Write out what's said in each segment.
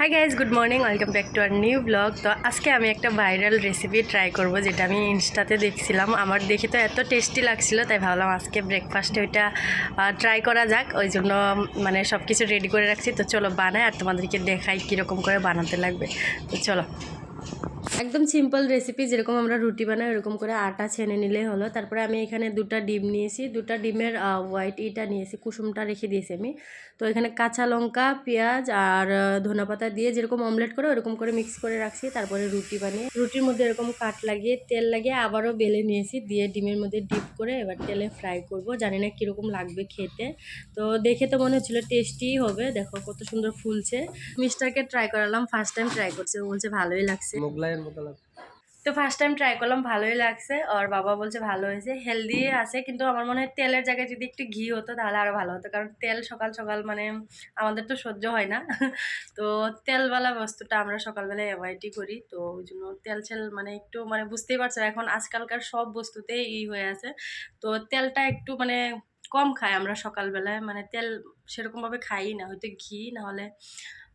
Hi guys good morning welcome back to our new blog তো আজকে আমি একটা ভাইরাল রেসিপি ট্রাই করব, যেটা আমি ইনস্টাতে দেখছিলাম। আমার দেখে তো এত টেস্টি লাগছিল, তাই ভাবলাম আজকে ব্রেকফাস্টে ওইটা ট্রাই করা যাক। ওই জন্য মানে সব কিছু রেডি করে রাখছি। তো চলো বানায় আর তোমাদেরকে দেখাই কীরকম করে বানাতে লাগবে। তো চলো। একদম সিম্পল রেসিপি যেরকম আমরা রুটি বানাই, ওরকম করে আটা ছেনে নিলেই হলো। তারপরে আমি এখানে দুটা ডিম নিয়েছি। দুটা ডিমের হোয়াইট ইটা নিয়েছি, কুসুমটা রেখে দিয়েছি আমি। তো এখানে কাঁচা লঙ্কা, পেঁয়াজ আর ধনে পাতা দিয়ে যেরকম অমলেট করে, ওরকম করে মিক্স করে রাখছি। তারপরে রুটি বানিয়ে, রুটির মধ্যে এরকম কাট লাগিয়ে, তেল লাগিয়ে আবারও বেলে নিয়েছি। দিয়ে ডিমের মধ্যে ডিপ করে এবার তেলে ফ্রাই করব। জানি না কীরকম লাগবে খেতে। তো দেখে তো মনে হচ্ছিল টেস্টিই হবে। দেখো কত সুন্দর ফুলছে। মিস্টারকে ট্রাই করালাম ফার্স্ট টাইম ট্রাই করছে। বলছে, ভালোই লাগছে। মোগলাইয়ের তো ফার্স্ট টাইম ট্রাই করলাম, ভালোই লাগছে। আর বাবা বলছে ভালো হয়েছে হেলদি আছে, কিন্তু আমার মনে হয় তেলের জায়গায় যদি একটু ঘি হতো তাহলে আরও ভালো হতো, কারণ তেল সকাল সকাল মানে আমাদের তো সহ্য হয় না। তো তেলওয়ালা বস্তুটা আমরা সকালবেলায় অ্যাভয়েডই করি, তো ওই জন্য তেল ছেল মানে একটু মানে বুঝতেই পারছ, এখন আজকালকার সব বস্তুতেই ই হয়ে আছে। তো তেলটা একটু মানে কম খাই আমরা সকালবেলায় মানে তেল সেরকমভাবে খাই না, হয়তো ঘি, নাহলে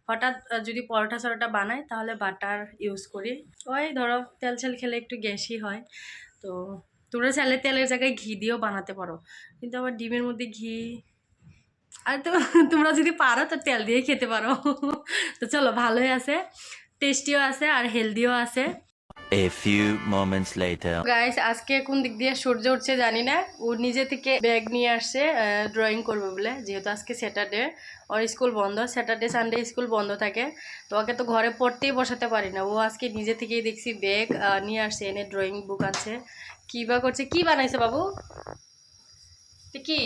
হঠাৎ যদি পরোটা সরোটা বানাই, তাহলে বাটার ইউজ করি। ওই ধরো, তেল ছেল খেলে একটু গ্যাসই হয়। তো তোমরা চাইলে তেলের জায়গায় ঘি দিয়েও বানাতে পারো। কিন্তু আবার ডিমের মধ্যে ঘি, আর তো তোমরা যদি পারো, তো তেল দিয়ে খেতে পারো। তো চলো, ভালোই আছে। টেস্টিও আছে আর হেলদিও আছে। A few moments later. Guys আজকে কোন দিক দিয়ে সূর্য উঠছে জানি না। ও নিজে থেকে ব্যাগ নিয়ে আসছে ড্রয়িং করবে বলে। যেহেতু আজকে স্যাটারডে ওর স্কুল বন্ধ। স্যাটারডে সানডে স্কুল বন্ধ থাকে। তো ওকে তো ঘরে পড়তেই বসাতে পারি না। ও আজকে নিজে থেকেই দেখছি ব্যাগ নিয়ে আসছে এনে ড্রয়িং বুক আছে কী বা করছে কি বানাইছে বাবু? কি?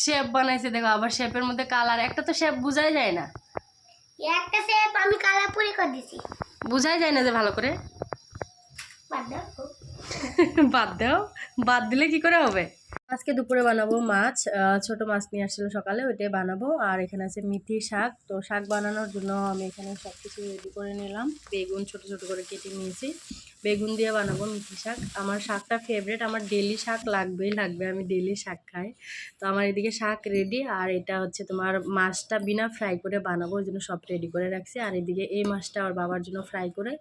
শেপ বানাইছে দেখো আবার শেপের মধ্যে কালার একটা তো শেপ বোঝাই যায় না। একটা শেপ আমি কালাপুরি করে দিছি। বোঝাই যায় না যে ভালো করে? বাদ দাও। বাদ দিলে কি করে হবে? আজকে দুপুরে বানাবো মাছ। ছোট মাছ নিয়ে আসছিল সকালে ওইটাই বানাবো। আর এখানে আছে মিথি শাক। তো শাক বানানোর জন্য আমি এখানে সব কিছু রেডি করে নিলাম। বেগুন ছোট ছোট করে কেটে নিয়েছি। বেগুন দিয়ে বানাবো মিথি শাক। আমার শাকটা ফেভারেট আমার ডেলি শাক লাগবেই লাগবে, আমি ডেলি শাক খাই। তো আমার এদিকে শাক রেডি আর এটা হচ্ছে তোমার মাছটা বিনা ফ্রাই করে বানাবো, ওই জন্য সব রেডি করে রাখছি। আর এদিকে এই মাছটা ওর বাবার জন্য ফ্রাই করে,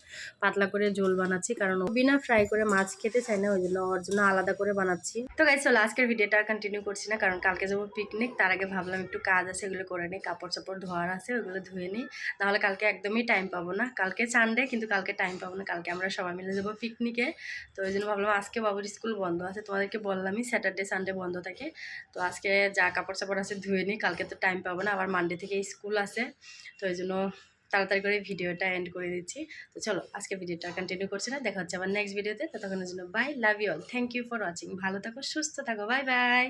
পাতলা করে ঝোল বানাচ্ছি, কারণ বিনা ফ্রাই করে মাছ খেতে চায় না, ওই জন্য ওর জন্য আলাদা করে বানাচ্ছি। তো গাইজ চলো আজকের ভিডিওটা আর কন্টিনিউ করছি না, কারণ কালকে যাব পিকনিক তার আগে ভাবলাম একটু কাজ আছে, এগুলো করে নিই, কাপড় চাপড় ধোয়ার আছে, ওগুলো ধুয়ে নিই। নাহলে কালকে একদমই টাইম পাবো না। কালকে সানডে কিন্তু কালকে টাইম পাবো না, কালকে আমরা সবাই মিলে যাব পিকনিকে তো ওই জন্য ভাবলাম আজকে বাবুর স্কুল বন্ধ আছে, তোমাদেরকে বললামই স্যাটারডে সানডে বন্ধ থাকে। তো আজকে যা কাপড় চাপড় আছে ধুয়ে নিই কালকে তো টাইম পাবো না, আবার মানডে থেকে স্কুল আছে। তো ওই জন্য তাড়াতাড়ি করে ভিডিওটা এন্ড করে দিচ্ছি। তো চলো, আজকে ভিডিওটা কন্টিনিউ করছি না, দেখা হচ্ছে আবার নেক্সট ভিডিওতে ততক্ষণের জন্য bye love you all thank you for watching ভালো থাকো, সুস্থ থাকো বাই বাই